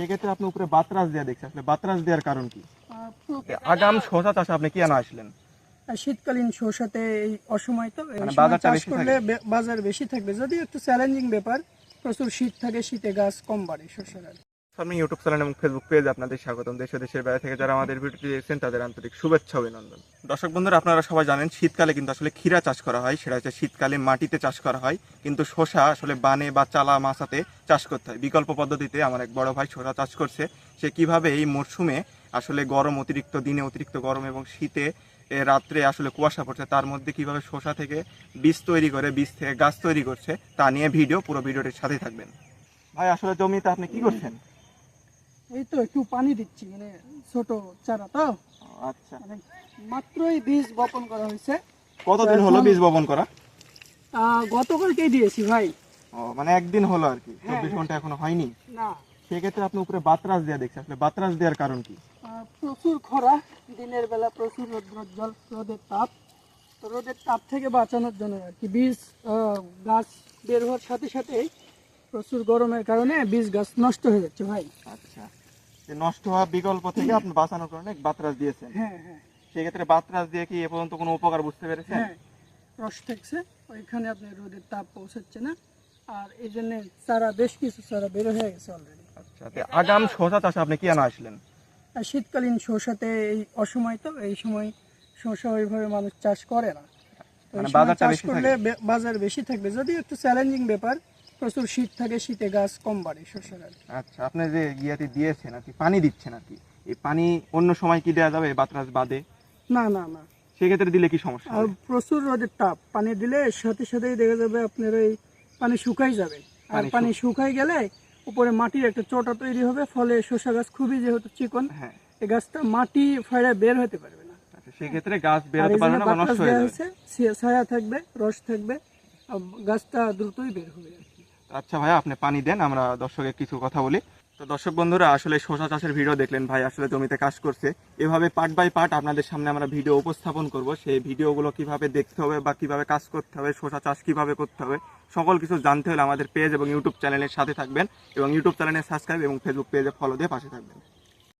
সেক্ষেত্রে আপনি উপরে বাতরাস দেওয়া দেখছেন। আসলে বাতরাস দেওয়ার কারণ কি? আগাম শসা চাষে আপনি কি আনা আসলেন? শীতকালীন শসাতে এই অসময় তো মানে চাষ করলে বাজার বেশি থাকবে। যদি একটু চ্যালেঞ্জিং ব্যাপার প্রচুর শীত থাকে শীতে গাছ কম বাড়ে শস্যের আমি ইউটিউব চ্যানেল এবং ফেসবুক পেজ আপনাদের স্বাগতম। দেশ দেশের বাইরে থেকে যারা আমাদের ভিডিওটি দেখছেন, তাদের আন্তরিক শুভেচ্ছা অভিনন্দন। দর্শক বন্ধুরা, আপনারা সবাই জানেন, শীতকালে কিন্তু আসলে ক্ষীরা চাষ করা হয়। সেটা হচ্ছে শীতকালে মাটিতে চাষ করা হয়। কিন্তু শশা আসলে বানে বা চালা মাছাতে চাষ করতে হয়। বিকল্প পদ্ধতিতে আমার এক বড় ভাই শশা চাষ করছে। সে কীভাবে এই মরশুমে আসলে গরম, অতিরিক্ত, দিনে অতিরিক্ত গরম এবং শীতে রাত্রে আসলে কুয়াশা পড়ছে, তার মধ্যে কীভাবে শশা থেকে বীজ তৈরি করে, বীজ থেকে গাছ তৈরি করছে, তা নিয়ে ভিডিও, পুরো ভিডিওটির সাথে থাকবেন। ভাই, আসলে জমিতে আপনি কি করছেন? এই তো একটু পানি দিচ্ছি মানে ছোট চারা তো। আচ্ছা। মানে মাত্রই বীজ বপন করা হয়েছে। কতদিন হলো বীজ বপন করা? আহ, গতকালকেই দিয়েছি ভাই। ও মানে একদিন হলো আর কি। হ্যাঁ, চব্বিশ। ঘণ্টা এখনও হয়নি। না। সেক্ষেত্রে আপনি উপরে বাতরাস দেওয়া দেখছেন আসলে বাতরাস দেওয়ার কারণ কি? প্রচুর খরা দিনের বেলা প্রচুর রোদ্রোজ্জ্বল রোদের তাপ। তো রোদের তাপ থেকে বাঁচানোর জন্য আর কি বীজ গাছ বের হওয়ার সাথে সাথেই প্রচুর গরমের কারণে বীজ গাছ নষ্ট হয়ে যাচ্ছে ভাই। আচ্ছা। যে নষ্ট হওয়া বিকল্প থেকে আপনি বাঁচানোর কারণে বাতরাস দিয়েছেন। হ্যাঁ হ্যাঁ। সেক্ষেত্রে বাতরাস দিয়ে কি এ পর্যন্ত কোনো উপকার বুঝতে পেরেছেন? হ্যাঁ রস ওইখানে আপনি রোদের তাপ পৌঁছাচ্ছে না আর এই জন্য চারা বেশ কিছু চারা বের হয়ে গেছে অলরেডি আচ্ছা আগাম শশা চাষে আপনি কেন আসলেন? আর শীতকালীন শসাতে এই অসময় তো এই সময় শসা ওইভাবে মানুষ চাষ করে না। মানে চাষ করলে বাজার বেশি থাকবে। যদি একটু চ্যালেঞ্জিং ব্যাপার প্রচুর শীত থাকে শীতে গাছ কম বাড়ে শস্যের আর কি। আচ্ছা আপনি যে ইয়াতে দিয়েছেন আর কি পানি দিচ্ছেন আর কি এই পানি অন্য সময় কি দেওয়া যাবে বাতরাস বাদে না না না সেক্ষেত্রে দিলে কি সমস্যা আর হবে? প্রচুর রোদের তাপ পানি দিলে সাথে সাথেই দেখা যাবে আপনার এই পানি শুকাই যাবে আর পানি পানি শুকাই গেলে উপরে মাটির একটা চটা তৈরি হবে ফলে শসা গাছ খুবই যেহেতু চিকন হ্যাঁ এই গাছটা মাটি ফাইড়ে বের হতে পারবে না আচ্ছা সেক্ষেত্রে গাছ আর বেরোতে এই পারবে জন্য না বা বাতাস নষ্ট হয়ে দেওয়া যাবে হয়েছে ছি- ছায়া থাকবে রস থাকবে আর গাছটা দ্রুতই বের হবে আর কি। আচ্ছা ভাইয়া, আপনি পানি দেন, আমরা দর্শকের কিছু কথা বলি। তো দর্শক বন্ধুরা, আসলে শশা চাষের ভিডিও দেখলেন ভাই, আসলে জমিতে কাজ করছে। এভাবে পার্ট বাই পার্ট আপনাদের সামনে আমরা ভিডিও উপস্থাপন করব। সেই ভিডিওগুলো কীভাবে দেখতে হবে বা কীভাবে কাজ করতে হবে শশা চাষ কীভাবে করতে হবে, সকল কিছু জানতে হলে আমাদের পেজ এবং ইউটিউব চ্যানেলের সাথে থাকবেন এবং ইউটিউব চ্যানেলে সাবস্ক্রাইব এবং ফেসবুক পেজে ফলো দিয়ে পাশে থাকবেন।